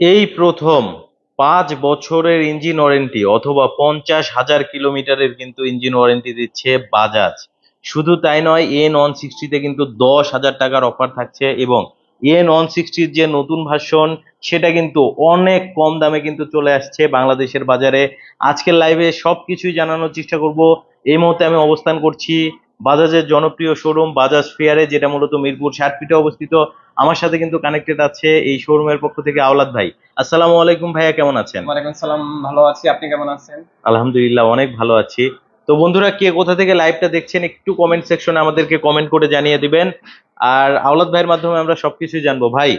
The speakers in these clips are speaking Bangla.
এই প্রথম পাঁচ বছরের ইঞ্জিন ওয়ারেন্টি অথবা পঞ্চাশ হাজার কিলোমিটারের কিন্তু ইঞ্জিন ওয়ারেন্টি দিচ্ছে বাজাজ। শুধু তাই নয় এন ওয়ান সিক্সটিতে কিন্তু দশ হাজার টাকার অফার থাকছে এবং এন ওয়ান সিক্সটির যে নতুন ভার্সন সেটা কিন্তু অনেক কম দামে কিন্তু চলে আসছে বাংলাদেশের বাজারে। আজকের লাইভে সব কিছুই জানানোর চেষ্টা করব। এই মুহূর্তে আমি অবস্থান করছি বাজাজের জনপ্রিয় শোরুম বাজাজ ফেয়ারে যেটা মূলত মিরপুর ষাট অবস্থিত। আমার সাথে কিন্তু কানেক্টেড আছে এই শোরুমের পক্ষ থেকে আওলাদ ভাই। আসসালামু আলাইকুম ভাইয়া কেমন আছেন? ওয়ালাইকুম সালাম ভালো আছি। আপনি কেমন আছেন? আলহামদুলিল্লাহ অনেক ভালো আছি। তো বন্ধুরা কে কোথা থেকে লাইভটা দেখছেন একটু কমেন্ট সেকশনে আমাদেরকে কমেন্ট করে জানিয়ে দিবেন। আর আওলাদ ভাইয়ের মাধ্যমে আমরা সবকিছুই জানব। ভাই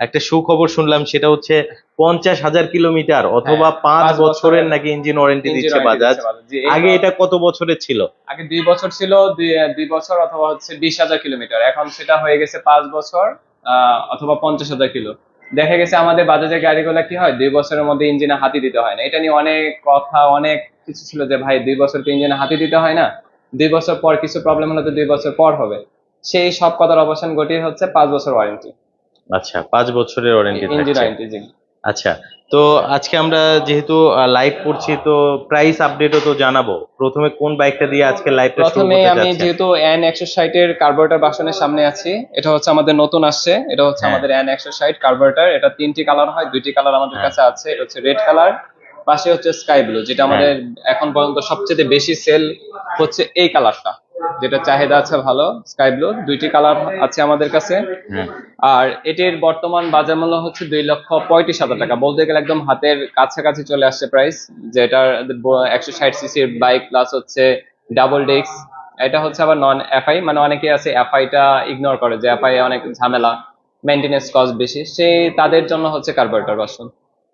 একটা সুখবর শুনলাম সেটা হচ্ছে পঞ্চাশ হাজার কিলোমিটার অথবা হ্যাঁ, পাঁচ পাঁচ বছরের নাকি ইঞ্জিন ওয়ারেন্টি দিচ্ছে বাজাজ আগে এটা কত বছরের ছিল? আগে দুই বছর ছিল দুই বছর অথবা হচ্ছে বিশ হাজার কিলোমিটার। এখন সেটা হয়ে গেছে পাঁচ বছর অথবা পঞ্চাশ হাজার কিলো। দেখা গেছে আমাদের বাজাজের গাড়িগুলো কি হয় দুই বছরের মধ্যে ইঞ্জিনে হাতি দিতে হয় না। এটা নিয়ে অনেক কথা অনেক কিছু ছিল যে ভাই দুই বছর তো ইঞ্জিনে হাতি দিতে হয় না। দুই বছর পর কিছু প্রবলেম হলে তো দুই বছর পর হবে। সেই সব কথার অবসান ঘটিয়ে হচ্ছে পাঁচ বছর ওয়ারেন্টি আচ্ছা পাঁচ বছরের ওয়ারেন্টি থাকছে। আচ্ছা তো আজকে আমরা যেহেতু লাইভ করছি তো প্রাইস আপডেটও তো জানাব। প্রথমে কোন বাইকটা দিয়ে আজকে লাইভটা শুরু প্রথমে করতে আমি যেহেতু এন একশো ষাটের কার্বোরেটর বাসনের সামনে আছি এটা হচ্ছে আমাদের নতুন আসছে এটা হচ্ছে হ্যাঁ। আমাদের এন একশো ষাট কার্বোরেটর এটা তিনটি কালার হয় দুইটি কালার আমাদের হ্যাঁ। কাছে আছে এটা হচ্ছে রেড কালার পাশে হচ্ছে স্কাই ব্লু যেটা আমাদের এখন পর্যন্ত সবচেয়ে বেশি সেল হচ্ছে এই কালারটা যেটা চাহিদা আছে ভালো স্কাই ব্লু দুইটি কালার আছে আমাদের কাছে। হ্যাঁ। আর এটির বর্তমান বাজার মূল্য হচ্ছে দুই লক্ষ পঁয়ত্রিশ হাজার টাকা। বলতে গেলে একদম হাতের কাছাকাছি চলে আসছে প্রাইস যেটার একশো ষাট সিসির বাইক প্লাস হচ্ছে ডাবল ডেস্ক এটা হচ্ছে আবার নন এফআই মানে অনেকে আছে এফআইটা ইগনোর করে যে এফআই অনেক ঝামেলা মেনটেনেন্স কস্ট বেশি। সেই তাদের জন্য হচ্ছে কার্বোরেটর বাসন।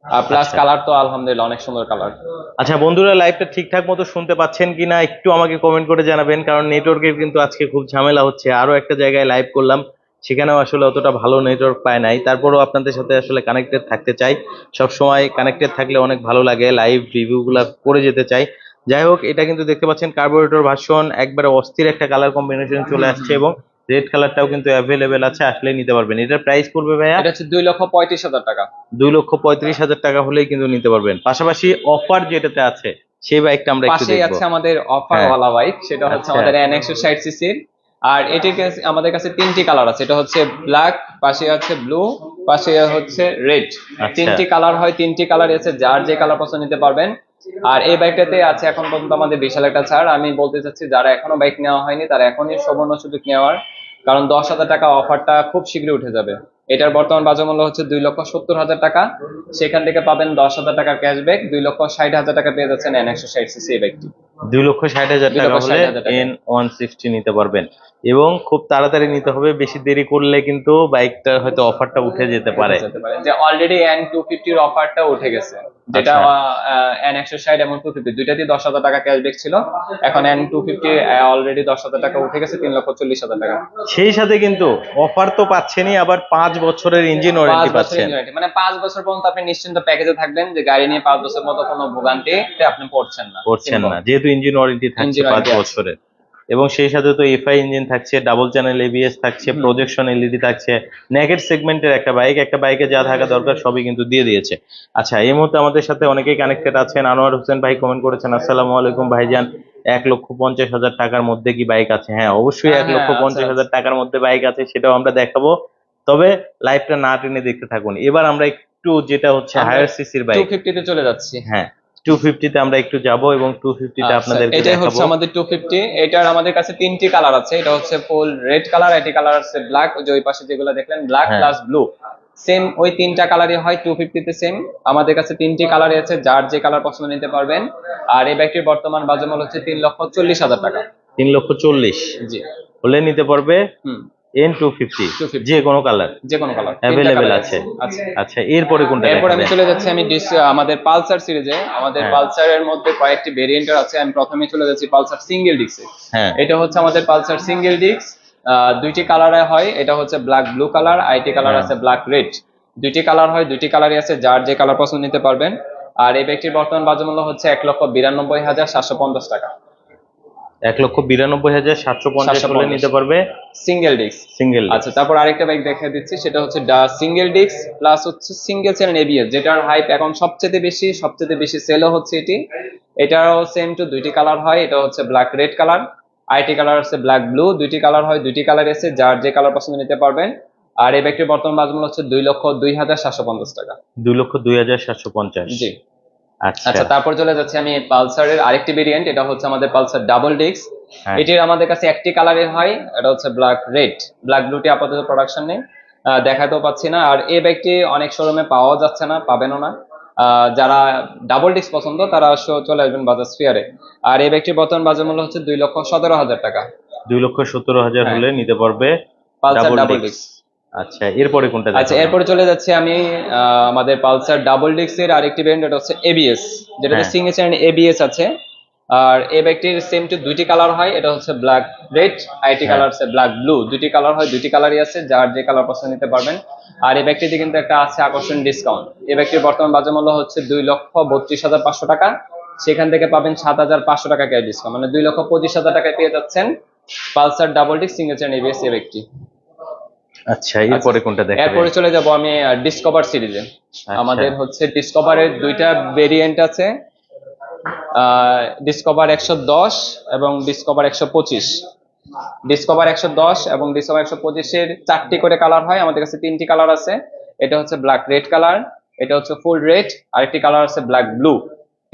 আর প্লাস আচ্ছা। কালার তো আলহামদুলিল্লাহ অনেক সুন্দর কালার আচ্ছা বন্ধুরা লাইভটা ঠিকঠাক মতো শুনতে পাচ্ছেন কিনা একটু আমাকে কমেন্ট করে জানাবেন কারণ নেটওয়ার্কের কিন্তু আজকে খুব ঝামেলা হচ্ছে। আরও একটা জায়গায় লাইভ করলাম সেখানেও আসলে অতটা ভালো নেটওয়ার্ক পায় নাই। তারপরেও আপনাদের সাথে আসলে কানেক্টেড থাকতে চাই। সব সময় কানেক্টেড থাকলে অনেক ভালো লাগে লাইভ রিভিউগুলো করে যেতে চাই। যাই হোক এটা কিন্তু দেখতে পাচ্ছেন কার্বোরেটর ভার্সন একবারে অস্থির একটা কালার কম্বিনেশন চলে আসছে এবং রেড কালারটাও কিন্তু অ্যাভেলেবেল আছে আসলে নিতে পারবেন। এটার প্রাইস পড়বে ভাইয়া? এটা হচ্ছে দুই লক্ষ পঁয়ত্রিশ হাজার টাকা। দুই লক্ষ পঁয়ত্রিশ হাজার টাকা হলেই কিন্তু নিতে পারবেন। পাশাপাশি অফার যেটাতে আছে সেই বাইকটা আমরা একটু দেখব। আছে আমাদের অফার ওয়ালা বাইক সেটা হচ্ছে আচ্ছা। আমাদের এন একশো ষাট সিসির আর এটির কাছে আমাদের কাছে তিনটি কালার আছে। এটা হচ্ছে ব্ল্যাক পাশে আছে ব্লু পাশে হচ্ছে রেড আচ্ছা। তিনটি কালার হয় তিনটি কালার আছে যার যে কালার পছন্দ নিতে পারবেন। আর এই বাইকটাতে আছে এখন পর্যন্ত আমাদের বিশাল একটা ছাড়। আমি বলতে চাচ্ছি যারা এখনও বাইক নেওয়া হয়নি তারা এখনই সুবর্ণ সুযোগ নেওয়ার কারণ দশ হাজার টাকা অফারটা খুব শীঘ্রই উঠে যাবে। এটার বর্তমান বাজার মূল্য হচ্ছে দুই লক্ষ সত্তর হাজার টাকা। সেখান থেকে পাবেন দশ হাজার টাকার ক্যাশব্যাক দুই লক্ষ ষাট হাজার টাকা পেয়ে যাচ্ছেন এন একশো ষাট সিসি এই বাইকটি দুই লক্ষ ষাট হাজার টাকা হলে এন ওয়ান সিক্সটি নিতে পারবেন। এবং খুব তাড়াতাড়ি নিতে হবে। বেশি দেরি করলে কিন্তু বাইকটা হয়তো অফারটা উঠে যেতে পারে। যে অলরেডি এন টু ফিফটির অফারটা উঠে গেছে। যেটা আচ্ছা। এন একশো ষাট এবং টু ফিফটি দশ হাজার টাকা ক্যাশব্যাক ছিল। এখন এন টু ফিফটি অলরেডি দশ হাজার টাকা উঠে গেছে তিন লক্ষ চল্লিশ হাজার টাকা। সেই সাথে কিন্তু অফার তো পাচ্ছেনই আবার পাঁচ বছরের ইঞ্জিন ওয়ারেন্টি পাচ্ছেন। মানে পাঁচ বছর পর্যন্ত আপনি নিশ্চিন্ত প্যাকেজে থাকবেন যে গাড়ি নিয়ে পাঁচ বছর মতো কোনো ভোগান্তিতে আপনি পড়ছেন না। করছেন Simple. না যেহেতু ইঞ্জিন ওয়ারেন্টি থাকছে পাঁচ বছরের। এবং সেই সাথে তো এফআই ইঞ্জিন থাকছে ডাবল চ্যানেল এবিএস থাকছে প্রজেকশন এলইডি থাকছে নেগেট সেগমেন্টের একটা বাইক একটা বাইকে যা থাকা দরকার সবই কিন্তু দিয়ে দিয়েছে। আচ্ছা এই মুহূর্তে আমাদের সাথে অনেকেই কানেক্টেড আছেন। আনোয়ার হোসেন ভাই কমেন্ট করেছেন আসসালামু আলাইকুম ভাইজান এক লক্ষ পঞ্চাশ হাজার টাকার মধ্যে কি বাইক আছে? হ্যাঁ অবশ্যই এক লক্ষ হ্যাঁ, পঞ্চাশ হাজার টাকার মধ্যে বাইক আছে সেটাও আমরা দেখাবো। তবে লাইভটা না টেনে দেখতে থাকুন। এবার আমরা একটু যেটা হচ্ছে হায়ার সিসির বাইক চলে যাচ্ছি। হ্যাঁ। টু ফিফটিতে আমরা একটু যাব এবং টু ফিফটিটা আচ্ছা, আপনাদেরকে এটাই হচ্ছে আমাদের টু ফিফটি এটার আমাদের কাছে তিনটি কালার আছে। এটা হচ্ছে ফুল রেড কালার এটি কালার আছে ব্ল্যাক যে ওই পাশে যেগুলো দেখলেন ব্ল্যাক। প্লাস ব্লু সেম ওই তিনটা কালারই হয় টু ফিফটিতে সেম আমাদের কাছে তিনটি কালারই আছে যার যে কালার পছন্দ নিতে পারবেন। আর এই ব্যাগটির বর্তমান বাজার মূল্য হচ্ছে তিন লক্ষ চল্লিশ হাজার টাকা। তিন লক্ষ চল্লিশ। জি। হলে নিতে পারবে হুম। এন টু ফিফটি যে কোনো কালার যে কোনো কালার অ্যাভেলেবেল আছে। আচ্ছা। আচ্ছা এরপরে কোনটা এরপর আমি চলে যাচ্ছি আমি আমাদের পালসার সিরিজে। আমাদের হ্যাঁ। পালসারের মধ্যে কয়েকটি ভেরিয়েন্টের আছে আমি প্রথমে চলে যাচ্ছি পালসার সিঙ্গেল ডিস্কে হ্যাঁ। এটা হচ্ছে আমাদের পালসার সিঙ্গেল ডিস্ক দুইটি কালারে হয় এটা হচ্ছে ব্ল্যাক ব্লু কালার আইটি কালার। আছে ব্ল্যাক রেড দুইটি কালার হয় দুইটি কালারই আছে যার যে কালার পছন্দ নিতে পারবেন। আর এই ব্যক্তির বর্তমান বাজার মূল্য হচ্ছে এক লক্ষ বিরানব্বই হাজার সাতশো পঞ্চাশ টাকা। এক লক্ষ বিরানব্বই হাজার সাতশো পঞ্চাশ হলে নিতে পারবে সিঙ্গেল ডিস্ক সিঙ্গেল আচ্ছা তারপর আরেকটা বাইক দেখা দিচ্ছি সেটা হচ্ছে সিঙ্গেল ডিস্ক প্লাস হচ্ছে সিঙ্গেল চ্যানেল এবিএস যেটার হাইপ এখন সবচেয়ে বেশি সবচেয়ে বেশি সেলও হচ্ছে এটি। এটারও সেম টু দুইটি কালার হয় এটা হচ্ছে ব্ল্যাক রেড কালার আইটি কালার আছে ব্ল্যাক ব্লু দুইটি কালার হয় দুইটি কালার এসে যার যে কালার পছন্দ নিতে পারবেন। আর এই ব্যাগটির বর্তমান হচ্ছে দুই লক্ষ দুই হাজার সাতশো পঞ্চাশ টাকা। দুই লক্ষ দুই হাজার সাতশো পঞ্চাশ। জি। আচ্ছা। আচ্ছা তারপর চলে যাচ্ছে আমি পালসারের আরেকটি ভেরিয়েন্ট এটা হচ্ছে আমাদের পালসার ডাবল ডিস্ক হ্যাঁ। এটির আমাদের কাছে একটি কালারের হয় এটা হচ্ছে ব্ল্যাক রেড ব্ল্যাক ব্লুটি আপাতত প্রোডাকশন নেই দেখাতেও পাচ্ছি না। আর এই ব্যাগটি অনেক শোরুমে পাওয়া যাচ্ছে না পাবেনও না। আহ, যারা ডাবল ডিস্ক পছন্দ তারা চলে আসবেন বাজার স্ফিয়ারে আর এই ব্যাগটির বর্তমান বাজার মূল্য হচ্ছে দুই লক্ষ সতেরো হাজার টাকা। দুই লক্ষ সত্তর হাজার হ্যাঁ। হলে নিতে পারবে পালসার ডাবল ডিস্ক ডিস্ক আচ্ছা এরপরে কোনটা আচ্ছা এরপরে চলে যাচ্ছে আমি আহ, আমাদের পালসার ডাবল ডিক্স ডিস্কের আরেকটি ব্র্যান্ড এটা হচ্ছে এবিএস যেটাতে হ্যাঁ। সিঙ্গেল চ্যানেল এবিএস আছে। আর এই ব্যাগটির সেম টু দুইটি কালার হয় এটা হচ্ছে ব্ল্যাক রেড আইটি। কালার আছে ব্ল্যাক ব্লু দুইটি কালার হয় দুইটি কালারই আছে যার যে কালার পছন্দ নিতে পারবেন। আর এই ব্যাগটিতে কিন্তু একটা আছে আকর্ষণ ডিসকাউন্ট এই ব্যাগটির বর্তমান বাজার মূল্য হচ্ছে দুই লক্ষ বত্রিশ হাজার পাঁচশো টাকা। সেখান থেকে পাবেন সাত হাজার পাঁচশো টাকা ক্যাশ ডিসকাউন্ট মানে দুই লক্ষ পঁচিশ হাজার টাকায় পেয়ে যাচ্ছেন Pulsar double disc single channel ABS এই ব্যাগটি। আচ্ছা এরপরে কোনটা দেখাবে এরপরে চলে যাব আমি ডিসকভার সিরিজে। আচ্ছা। আমাদের হচ্ছে ডিসকভারের দুইটা ভেরিয়েন্ট আছে। ডিসকভার একশো দশ এবং ডিসকভার একশো পঁচিশ। ডিসকভার একশো দশ এবং ডিসকভার একশো পঁচিশের চারটি করে কালার হয়। আমাদের কাছে তিনটি কালার আছে। এটা হচ্ছে ব্ল্যাক রেড কালার এটা হচ্ছে ফুল রেড আরেকটি কালার আছে ব্ল্যাক ব্লু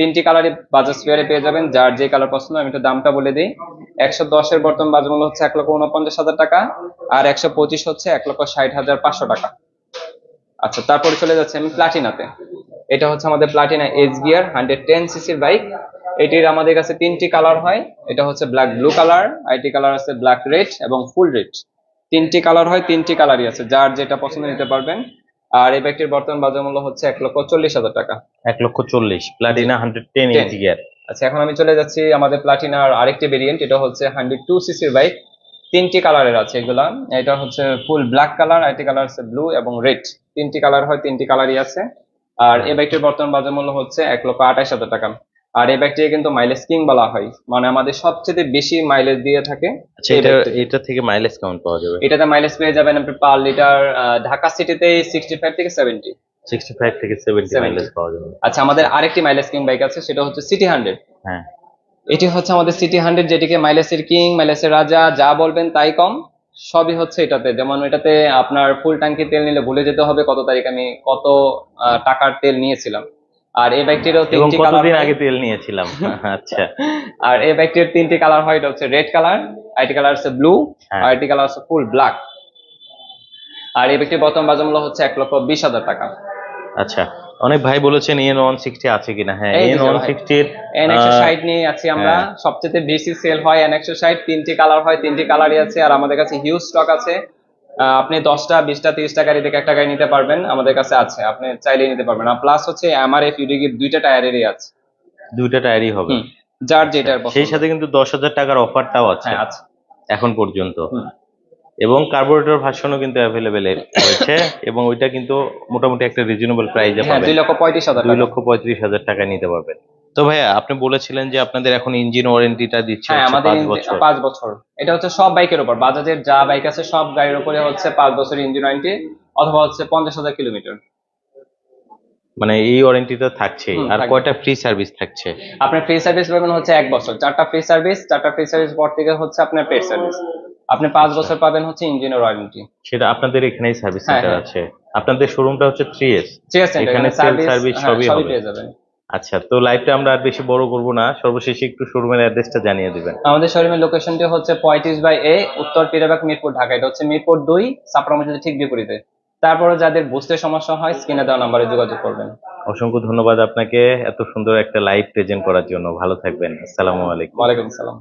তিনটি কালারই বাজাজ ফেয়ারে পেয়ে যাবেন, যার যে কালার পছন্দ, আমি একটু দামটা বলে দিই। একশো দশের বর্তমান বাজার মূল্য হচ্ছে এক লক্ষ উনপঞ্চাশ হাজার টাকা, আর একশো পঁচিশ হচ্ছে এক লক্ষ ষাট হাজার পাঁচশো টাকা। আচ্ছা তারপরে চলে যাচ্ছে আমি প্লাটিনাতে এটা হচ্ছে আমাদের Platina S gear hundred ten সিসির বাইক এটির আমাদের কাছে তিনটি কালার হয়। এটা হচ্ছে ব্ল্যাক ব্লু কালার আইটি কালার আছে ব্ল্যাক রেড এবং ফুল রেড তিনটি কালার হয়, তিনটি কালারই আছে। যার যেটা পছন্দ নিতে পারবেন আর এই ব্যাগটির বর্তমান বাজার মূল্য হচ্ছে এক লক্ষ চল্লিশ হাজার টাকা। এক লক্ষ চল্লিশ। প্লাটিনা হান্ড্রেড টেন 10 ইঞ্চি গিয়ার আচ্ছা এখন আমি চলে যাচ্ছি আমাদের প্লাটিনার আরেকটি ভেরিয়েন্ট এটা হচ্ছে হান্ড্রেড টু সিসির বাইক তিনটি কালারের আছে এগুলা। এটা হচ্ছে ফুল ব্ল্যাক কালার আরেকটি কালার আছে ব্লু এবং রেড তিনটি কালার হয় তিনটি কালারই আছে। আর এই বাইকটির বর্তমান বাজার মূল্য হচ্ছে এক লক্ষ আঠাশ হাজার টাকা। আর এই বাইকটি কিন্তু মাইলেজ কিং বলা হয়। মানে আমাদের সবচেয়ে বেশি মাইলেজ দিয়ে থাকে আচ্ছা এটা এটা থেকে মাইলেজ কেমন পাওয়া যাবে? এটাতে মাইলেজ পেয়ে যাবেন আপনি পার লিটার ঢাকা সিটিতে সিক্সটি ফাইভ থেকে সেভেন্টি সিক্সটি ফাইভ থেকে সেভেন্টি 70 মাইলেজ পাওয়া যাবে। আচ্ছা আমাদের আরেকটি মাইলেজ কিং বাইক আছে সেটা হচ্ছে সিটি হান্ড্রেড হ্যাঁ। এটি হচ্ছে আমাদের সিটি হান্ড্রেড যেটিকে মাইলেসের কিং মাইলেসের রাজা যা বলবেন তাই কম। সবই হচ্ছে এটাতে। যেমন এটাতে আপনার ফুল ট্যাঙ্কি তেল নিলে ভুলে যেতে হবে কত তারিখ আমি কত টাকার তেল নিয়েছিলাম। আর এই বাইকটিরও এবং তিনটি কালার কতদিন আগে তেল নিয়েছিলাম? আচ্ছা। আর এই বাইকটির তিনটি কালার হয় এটা হচ্ছে রেড কালার আইটি কালার হচ্ছে ব্লু হ্যাঁ। আইটি কালার হচ্ছে ফুল ব্ল্যাক আর এই বাইকটির বর্তমান বাজার মূল্য হচ্ছে এক লক্ষ বিশ হাজার টাকা। আচ্ছা। অনেক ভাই বলেছেন এন ওয়ান সিক্সটি আছে কিনা? হ্যাঁ এন ওয়ান। সিক্সটির এন একশো ষাট নিয়ে আছি আমরা। হ্যাঁ। সবচেয়ে বেশি সেল হয় এন একশো ষাট তিনটি কালার হয় তিনটি কালারই আছে। আর আমাদের কাছে হিউজ স্টক আছে। আপনি দশটা বিশটা তিরিশটা গাড়ি থেকে একটা গাড়ি নিতে পারবেন আমাদের কাছে আছে আপনি চাইলেই নিতে পারবেন। আর প্লাস হচ্ছে আমার এফ ইউডিগির দুইটা টায়ারেরই আছে। দুইটা টায়ারই হবে। যার যেটার পছন্দ। সেই সাথে কিন্তু দশ হাজার টাকার অফারটাও আছে। হ্যাঁ আছে। এখন পর্যন্ত। এবং কার্বোরেটর ভার্সনও কিন্তু অ্যাভেলেবেল রয়েছে এবং ওইটা কিন্তু মোটামুটি একটা রিজনেবল প্রাইসে হ্যাঁ দুই পাবেন লক্ষ পঁয়ত্রিশ হাজার দুই লক্ষ পঁয়ত্রিশ হাজার টাকায় নিতে পারবেন। তো ভাইয়া আপনি বলেছিলেন যে আপনাদের এখন ইঞ্জিন ওয়ারেন্টিটা দিচ্ছে হ্যাঁ আমাদের পাঁচ বছর। এটা হচ্ছে সব বাইকের উপর। বাজাজের যা বাইক আছে সব গাড়ির উপরে হচ্ছে পাঁচ বছর ইঞ্জিন ওয়ারেন্টি অথবা হচ্ছে পঞ্চাশ হাজার কিলোমিটার মানে এই ওয়ারেন্টিটা থাকছে আর। কয়টা ফ্রি সার্ভিস থাকছে? আপনার ফ্রি সার্ভিস পাবেন হচ্ছে এক বছর। চারটা ফ্রি সার্ভিস চারটা ফ্রি সার্ভিস পর থেকে হচ্ছে আপনার পেড সার্ভিস আপনি পাঁচ আচ্ছা। বছর পাবেন হচ্ছে ইঞ্জিনের ওয়ারেন্টি সেটা আপনাদের এখানেই সার্ভিস হ্যাঁ, সেন্টার হ্যাঁ। আছে। আপনাদের শোরুমটা হচ্ছে থ্রি এস এখানে sell service সবই হবে। পেয়ে যাবেন। আচ্ছা তো লাইভটা আমরা আর বেশি বড় করব না। সর্বশেষে একটু শোরুমের অ্যাড্রেসটা জানিয়ে দিবেন। আমাদের শোরুমের লোকেশনটি হচ্ছে পঁয়ত্রিশ বাই এ উত্তর পিরাবাগ মিরপুর ঢাকা। এটা হচ্ছে মিরপুর দুই সাপড়া মসজিদের ঠিক বিপরীতে। তারপরে যাদের বুঝতে সমস্যা হয় স্ক্রিনে দেওয়া নাম্বারে যোগাযোগ করবেন। অসংখ্য ধন্যবাদ আপনাকে এত সুন্দর একটা লাইভ প্রেজেন্ট করার জন্য। ভালো থাকবেন। আসসালামু আলাইকুম। ওয়ালাইকুম আসসালাম।